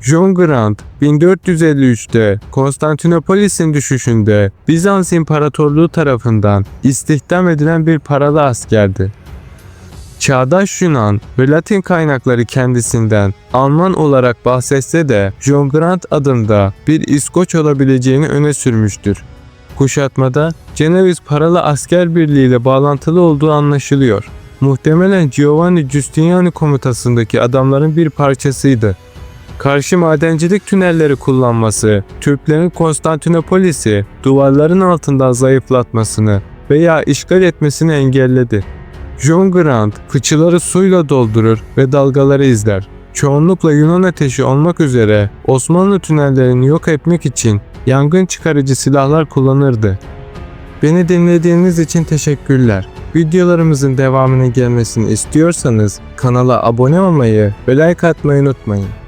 John Grant 1453'te Konstantinopolis'in düşüşünde Bizans İmparatorluğu tarafından istihdam edilen bir paralı askerdi. Çağdaş Yunan ve Latin kaynakları kendisinden Alman olarak bahsetse de John Grant adında bir İskoç olabileceğini öne sürmüştür. Kuşatmada Ceneviz paralı asker birliğiyle bağlantılı olduğu anlaşılıyor. Muhtemelen Giovanni Giustiniani komutasındaki adamların bir parçasıydı. Karşı madencilik tünelleri kullanması, Türklerin Konstantinopolis'i duvarların altından zayıflatmasını veya işgal etmesini engelledi. John Grant fıçıları suyla doldurur ve dalgaları izler. Çoğunlukla Yunan ateşi olmak üzere Osmanlı tünellerini yok etmek için yangın çıkarıcı silahlar kullanırdı. Beni dinlediğiniz için teşekkürler. Videolarımızın devamının gelmesini istiyorsanız kanala abone olmayı ve like atmayı unutmayın.